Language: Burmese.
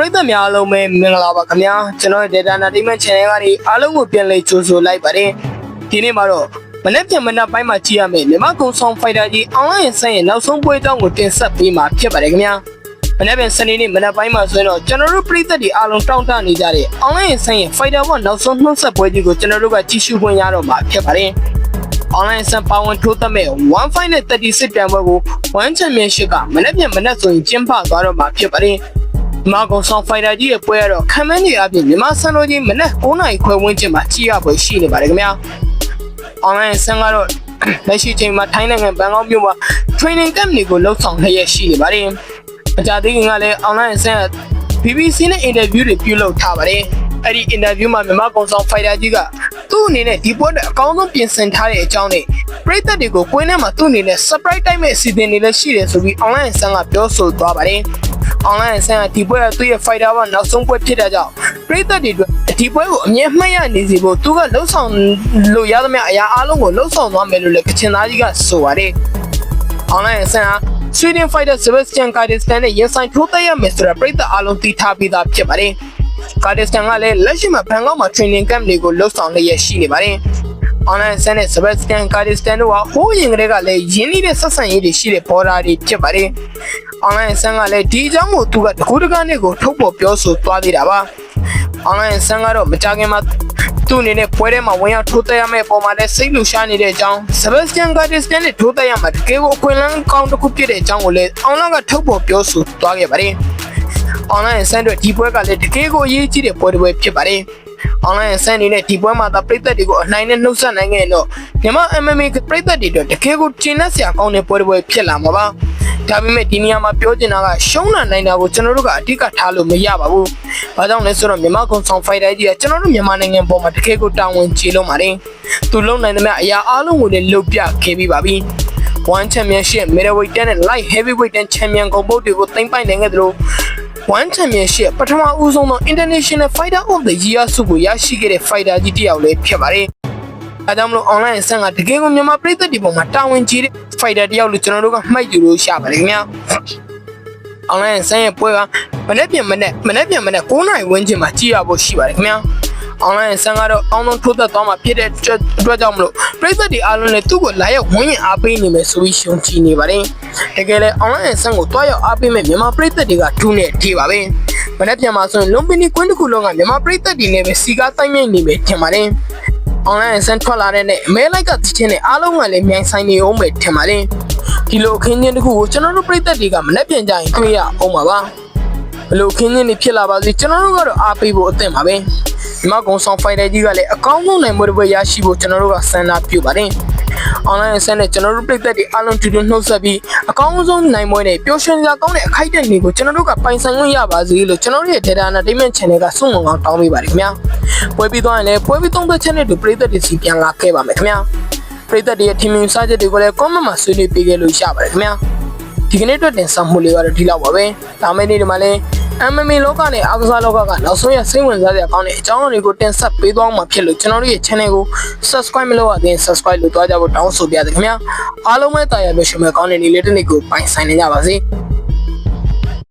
ရိသတ်များအားလုံးပဲမင်္ဂလာပါခင်ဗျာကျွန်တော်ရဲ့ Data Entertainment Channel ကနေအားလုံးကိုပြန်လည်ကြိုဆိုလိုက်ပါတယ်ဒီနေ့မှာတော့မနေ့ပြန်မနေ့ပိုင်းမှာကြည့်ရမယ်မြန်မာကုံဆောင်ဖိုက်တာကြီး online ဆန်းရဲ့နောက်ဆုံးပွဲအကြောင်းကိုတင်ဆက်ပေးမှာဖြစ်ပါတယ်ခင်ဗျာမနေ့ပြန်စနေနေ့မနေ့ပိုင်းမှာဆိုရင်တော့ကျွန်တော်တို့ပရိသတ်တွေအားလုံးတောင်းတနေကြတဲ့ online ဆန်းရဲ့ Fighter 1နောက်ဆုံးနှုတ်ဆက်ပွဲကြီးကိုကျွန်တော်တို့ကကြည့်ရှုခွင့်ရတော့မှာဖြစ်ပါတယ် online ဆန်ပါဝင်ထိုးသက်မဲ့1 fight နဲ့36တန်ပွဲကို1 championship ကမနေ့ပြန်မနေ့ဆိုရင်ကျင်းပသွားတော့မှာဖြစ်ပါတယ်။ မာကွန်ဆောင်ဖိုင်တာကြီးရဲ့ပွဲကတော့ခံမန်းကြီးအပြင်မြန်မာစံတော်ကြီးမနေ့9နာရီခွဲဝန်းကျင်မှာကြည့်ရပွဲရှိနေပါတယ်ခင်ဗျာ။ online ဆန်ကတော့လက်ရှိချိန်မှာထိုင်းနိုင်ငံဘန်ကောက်မြို့မှာ training camp တွေကိုလှုပ်ဆောင်လျက်ရှိနေပါတယ်။အကြသေးခင်ကလည်း online ဆန်က BBC နဲ့ interview တွေပြုလုပ်ထားပါတယ်။အဲ့ဒီ interview မှာမြန်မာကွန်ဆောင်ဖိုင်တာကြီးကသူ့အနေနဲ့ဒီပွဲအတွက်အကောင်းဆုံးပြင်ဆင်ထားတဲ့အကြောင်းနဲ့ပရိသတ်တွေကိုကွင်းထဲမှာသူ့အနေနဲ့ surprise တိုက်မဲ့အစီအစဉ်တွေလည်းရှိတယ်ဆိုပြီး online ဆန်ကပြောဆိုသွားပါတယ်။ online ဆန်ကဒီပွဲကသူ့ရဲ့ fighter ဘာနောက်ဆုံးပွဲဖြစ်တဲ့ကြောင့်ပရိသတ်တွေအတွက်ဒီပွဲကိုအမြဲမှတ်ရနေစီဖို့သူကလှုပ်ဆောင်လို့ရသမျှအရာအလုံးကိုလှုပ်ဆောင်သွားမယ်လို့လည်းကချင်သားကြီးကဆိုပါတယ်။ online ဆန်က Sweden fighter Sebastian Kazakhstan နဲ့ရင်ဆိုင်ထိုးသက်ရမယ်ဆိုတော့ပရိသတ်အားလုံးသိထားပြီးသားဖြစ်ပါတယ်။ Kazakhstan ကလည်းလက်ရှိမှာဘန်ကောက်မှာ training camp တွေကိုလှုပ်ဆောင်လျက်ရှိနေပါတယ်။ online ဆန်နဲ့ Sebastian Kazakhstan တို့ကဟိုးရင်ကလေးကလည်းရင်းနှီးတဲ့ဆက်ဆံရေးတွေရှိတဲ့ဘော်ဒါတွေဖြစ်ပါတယ်။ online ဆန်ကလည်းဒီအကြောင်းကိုသူကတကူတကားနဲ့ကိုထုတ်ပေါ်ပြောဆိုသွားသေးတာပါ။ online ဆန်ကတော့မကြခင်မှာသူ့အနေနဲ့ပွဲထဲမှာဝင်ရောက်ထိုးသက်ရမယ့်ပုံမှာလည်းစိတ်လူရှားနေတဲ့အကြောင်း Sebastian Kazakhstan နဲ့ထိုးသက်ရမှာတကယ်ကိုအခွင့်အလမ်းကောင်းတစ်ခုဖြစ်တဲ့အကြောင်းကိုလည်း online ကထုတ်ပေါ်ပြောဆိုသွားခဲ့ပါတယ်။ online ဆန်တို့ဒီပွဲကလည်းတကယ်ကိုအရေးကြီးတဲ့ပွဲတစ်ပွဲဖြစ်ပါတယ်။ online ဆန်နေနဲ့ဒီပွဲမှာသာပြည်သက်တွေကိုအနိုင်နဲ့နှုတ်ဆက်နိုင်ခဲ့ရင်တော့မြန်မာ MMA ပြည်သက်တွေအတွက်တကယ်ကိုကျင်းလက်စရာကောင်းတဲ့ပွဲတစ်ပွဲဖြစ်လာမှာပါ။ ဒါပေမဲ့ဒီနေရာမှာပြောချင်တာကရှုံးလာနိုင်တာကိုကျွန်တော်တို့ကအဓိကထားလို့မရပါဘူး။ဘာကြောင့်လဲဆိုတော့မြန်မာကွန်ဆောင်ဖိုက်တာကြီးကကျွန်တော်တို့မြန်မာနိုင်ငံပေါ်မှာတကယ်ကိုတာဝန်ကျေလုံးပါတယ်။သူလုံနိုင်သမျှအရာအားလုံးကိုလည်းလုပ်ပြခဲ့ပြီးပါပြီ။ One Championship Middleweight နဲ့ Light Heavyweight Champion ဂုဏ်ပုတ်တွေကိုသိမ်းပိုက်နိုင်ခဲ့သလို One Championship ပထမဦးဆုံးသော International Fighter of the Year ဆုကိုရရှိခဲ့တဲ့ fighter ကြီးတစ်ယောက်လည်းဖြစ်ပါတယ်။အဲဒါကြောင့်မလို့ online ဆန်ကတကယ်ကိုမြန်မာပြည်သက်ဒီပေါ်မှာတာဝန်ကြီးတဲ့ fighter တစ်ယောက်လို့ကျွန်တော်တို့ကမှတ်ယူလို့ရပါတယ်ခင်ဗျာ။ online ဆန်ရဲ့ပွဲကမနေ့ပြန်မနေ့မနေ့ပြန်မနေ့9နာရီဝန်းကျင်မှာကြည့်ရဖို့ရှိပါတယ်ခင်ဗျာ။ online ဆန်ကတော့အောင်းဆုံးထိုးသက်သွားမှာဖြစ်တဲ့အတွက်ကြောင့်မလို့ပြည်သက်တွေအားလုံးလည်းသူ့ကိုလာရောက်ဝန်းရင်အားပေးနေမယ်ဆိုပြီးရှုံချနေပါတယ်။တကယ်လည်း online ဆန်ကိုတွားရောက်အားပေးမဲ့မြန်မာပြည်သက်တွေကထူးနေထေးပါပဲ။မနေ့ပြန်မှာဆိုရင်လွန်ပီနီကွင်းတစ်ခုလုံးကမြန်မာပြည်သက်တွေနဲ့ပဲစီကားတိုင်းမြိုက်နေပဲထင်ပါတယ်။ online ဆန်ထွက်လာတဲ့နဲ့အမဲလိုက်ကတချင်းနဲ့အားလုံးကလည်းမြိုင်ဆိုင်နေအောင်ပဲထင်ပါတယ်။ဒီလိုအခင်းချင်းတစ်ခုကိုကျွန်တော်တို့ပြည်သက်တွေကမနေ့ပြန်ကြရင်တွေ့ရအောင်ပါပါ။ဘလို့ခင်းချင်းတွေဖြစ်လာပါစေကျွန်တော်တို့ကတော့အားပေးဖို့အသင့်ပါပဲ။ဒီမှာကုံဆောင်ဖိုင်တာကြီးကလည်းအကောင်းဆုံးနိုင်မှုတွေရရှိဖို့ကျွန်တော်တို့ကစံနာပြုပါတယ်။ online ဆန်နဲ့ကျွန်တော်တို့ပြည်သက်တွေအားလုံးတူတူနှုတ်ဆက်ပြီးအကောင်းဆုံးနိုင်မွေးနဲ့ပျော်ရွှင်စရာကောင်းတဲ့အခိုက်အတန့်တွေကိုကျွန်တော်တို့ကပိုင်ဆိုင်ခွင့်ရပါစေလို့ကျွန်တော်တို့ရဲ့ Data Entertainment Channel ကစုံငုံအောင်တောင်းပေးပါတယ်ခင်ဗျာ။ပွဲပြီးသွားရင်လည်းပွဲပြီးသုံးသက်ချက်နဲ့တူပြည်သက်တွေစီပြန်လာခဲ့ပါမယ်ခင်ဗျာ။ပြည်သက်တွေရဲ့ထင်မြင်စားချက်တွေကိုလည်း comment မှာဆွေးနွေးပေးခဲ့လို့ရပါတယ်ခင်ဗျာ။ဒီကနေ့အတွက်တင်ဆက်မှုလေးကတော့ဒီလောက်ပါပဲ။ဒါမယ့်နေ့ဒီမှာလည်း MMA လောကနဲ့အားကစားလောကကနောက်ဆုံးရစိတ်ဝင်စားစရာကောင်းတဲ့အကြောင်းအရာတွေကိုတင်ဆက်ပေးသွားမှာဖြစ်လို့ကျွန်တော်တို့ရဲ့ channel ကို subscribe မလုပ်ရသေးရင် subscribe လုပ်သွားကြဖို့တောင်းဆိုပါရစေခင်ဗျာအားလုံးပဲတာယာပြည့်စုံမဲ့ကောင်းတဲ့နေ့လေးတစ်နေ့ကိုပိုင်ဆိုင်နေကြပါစေ